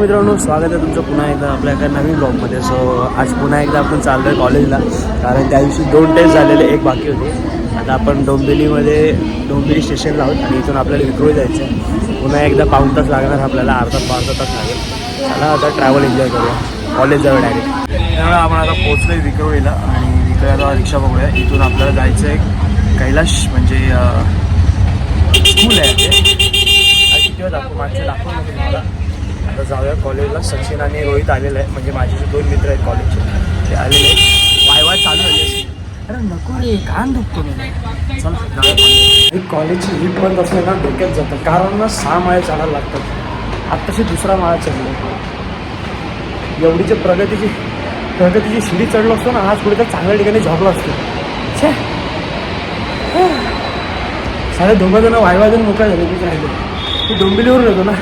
मित्रांनो स्वागत आहे तुमचं पुन्हा एकदा आपल्या एका नवीन ब्लॉगमध्ये सो आज पुन्हा एकदा आपण चाललो आहे कॉलेजला कारण त्या दिवशी दोन टेस्ट झालेले एक बाकी होते. आता आपण डोंबिवलीमध्ये डोंबिवली स्टेशनला आहोत आणि इथून आपल्याला विक्रोळी जायचं आहे पुन्हा एकदा पाऊण तास लागणार आपल्याला अर्धा पाच तास लागेल. चला आता ट्रॅव्हल एन्जॉय करूया. कॉलेज जाऊया डायरेक्ट त्यामुळे आपण आता पोचलो आहे विक्रोळीला आणि विक्रोळी आता रिक्षा बघूया इथून आपल्याला जायचं आहे कैलाश म्हणजे स्कूल आहे ते आणि किती वेळ दाखवू मागचे दाखवून नको तुम्हाला आता जाऊया कॉलेजला सचिन आणि रोहित आलेले आहे म्हणजे माझे जे दोन मित्र आहेत कॉलेजचे ते आलेले आहेत. वाय वाय चालू झाली असेल अरे नको रे कान दुखतो मी. चला कॉलेजची लिफ्ट बंद असले ना डोक्यात जातं. कारण ना सहा माळ्या चढायला लागतात. आत्ताशी दुसरा माळा चढलो. एवढीची प्रगतीची प्रगतीची शिडी चढलो असतो ना आज कुठे तर चांगल्या ठिकाणी झोपलो असतो. छे. साडे दोघं जण वायवाजून मोकळ्या झाले तिथे राहिले. ती डोंबिवलीवरून येतो ना.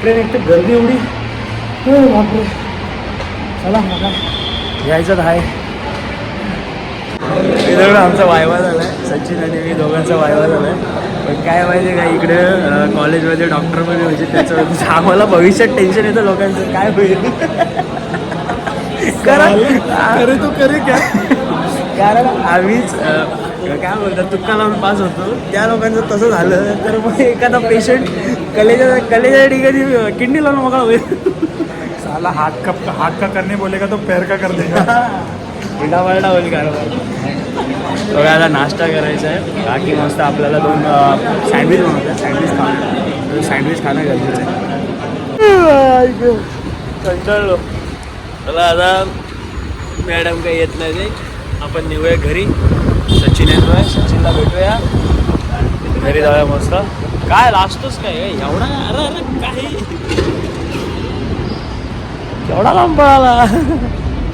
ट्रेन एक तर गर्दी एवढी बापरे. चला मला यायचं तर आहे इकडं आमचा वायवा झाला आहे सचिन आणि मी दोघांचा वायवा झाला आहे पण काय माहिती का इकडे कॉलेजमध्ये डॉक्टरमध्ये म्हणजे त्याचं आम्हाला भविष्यात टेन्शन येतं लोकांचं. काय होईल? करा करे तो करे क्या? कारण आम्हीच काय बोलतात तुक्का लावून पास होतो. त्या लोकांचं तसं झालं. तर मग एखादा पेशंट कलेच्या कलेच्या ठिकाणी किडनी लावून मोकळा होईल. साला हाथ का हाथ का करने बोलेगा तो पैर का कर देगा? उलटा पलटा होईल कारभार आता नाश्ता करायचा आहे. बाकी मस्त आपल्याला दोन सँडविच बनवतात सँडविच खाणं सँडविच खाणं गरजेचं आहे. कंटाळलो. चला आता मॅडम काही येत नाही ते. आपण निघूया घरी. सचिन येतोय. सचिनला भेटूया. घरी जाऊया मस्त. काय लाजतोस काय? एवढा अरे अरे काय? एवढा लांब पळाला?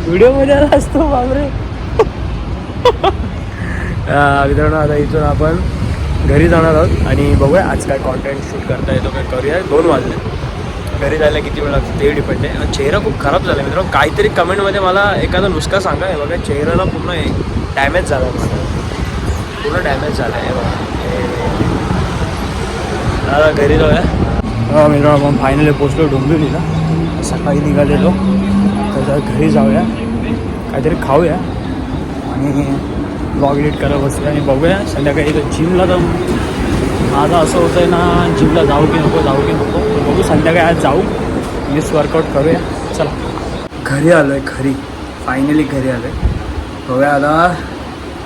व्हिडिओमध्ये आला असतो बापरे. अं, मित्रांनो आता इथून आपण घरी जाणार आहोत आणि बघूया आज काय कॉन्टेंट शूट करता येतो काय करूया. दोन वाजले. घरी जायला किती वेळ लागतो ते डिपेंड आहे. आणि चेहरा खूप खराब झाला मित्रांनो. काहीतरी कमेंटमध्ये मला एखादा नुसका सांगा. हे बघा चेहऱ्याला पूर्ण डॅमेज झाला आहे माझा पूर्ण डॅमेज झाला आहे. बघा. घरी जाऊया. हा मित्रांनो आपण फायनली पोचलो डोंबिवलीला. सकाळी निघालेलो. तर घरी जाऊया. काहीतरी खाऊया. आणि ब्लॉग एडिट करायला बसूया आणि बघूया. संध्याकाळी इथं जिमला तर माझं असं होतं आहे ना जिमला जाऊ की नको जाऊ की नको. बघू संध्याकाळी आज जाऊ. मीच वर्कआउट करूया. चला. घरी आलो आहे घरी. फायनली घरी आलो आहे बघूया आता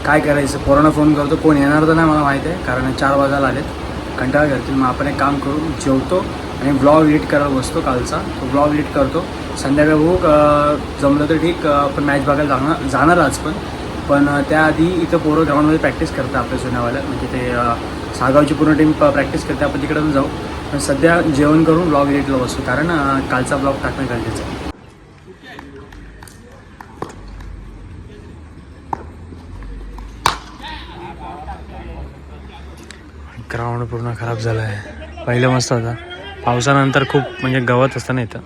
काय करायचं. कोरोना फोन करतो. कोण येणार तर नाही मला माहीत आहे कारण चार वाजायला आलेत. कंटाळा करतील. मग आपण एक काम करू जेवतो आणि ब्लॉग एडिट करायला बसतो कालचा. तो ब्लॉग एडिट करतो. संध्याकाळी बघू जमलं तर ठीक आपण मॅच बघायला जाणार जाणार आज पण. पण त्याआधी इथं पोरं ग्राउंडमध्ये प्रॅक्टिस करतं आपल्या जुन्यावाल्या म्हणजे ते सागावची पूर्ण टीम प्रॅक्टिस करते. आपण तिकडे जाऊ. पण सध्या जेवण करून ब्लॉग एडिटला बसतो कारण कालचा ब्लॉग टाकणं गरजेचं आहे. ग्राउंड पूर्ण खराब झालं आहे. पहिलं मस्त होता. पावसानंतर खूप म्हणजे गवत असतं ना इथं.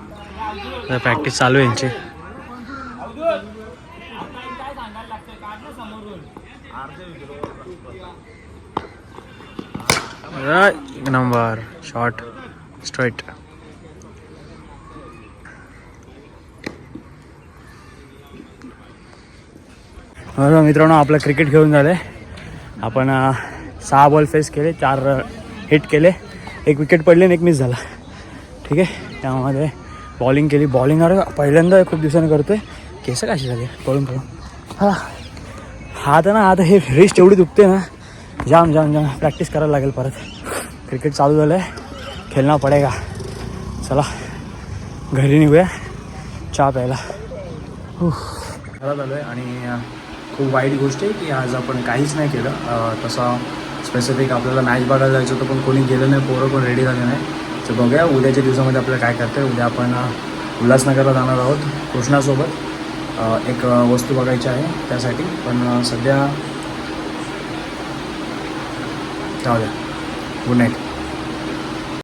प्रॅक्टिस चालू आहे यांची. एक नंबर. शॉर्ट स्ट्रेट मित्रांनो आपलं क्रिकेट खेळून झालं आहे आपण सहा बॉल फेस केले चार हिट केले. एक विकेट पडली आणि एक मिस झाला. ठीक आहे? त्यामध्ये बॉलिंग केली. बॉलिंग अरे पहिल्यांदा खूप दिवसांनी करतोय. केस कशी झाली? पळून पळून हा. हात ना आता हे रिस्ट एवढी दुखते ना. जाम जाम जाम. प्रॅक्टिस करायला लागेल परत. क्रिकेट चालू झालं आहे खेळणं पडेगा. चला. घरी निघूया. चहा प्यायला. घरात आलो आहे आणि खूप वाईट गोष्ट आहे की आज आपण काहीच नाही केलं. तसं स्पेसिफिक आपल्याला मॅच बघायला जायचं होतं पण कोणी गेलं नाही पोरं पण रेडी झाले नाही. तर बघूया उद्याच्या दिवसामध्ये आपल्याला काय करतं उद्या आपण उल्हासनगरला जाणार आहोत कृष्णासोबत. एक वस्तू बघायची आहे त्यासाठी. पण सध्या जाऊ द्या गुड नाईट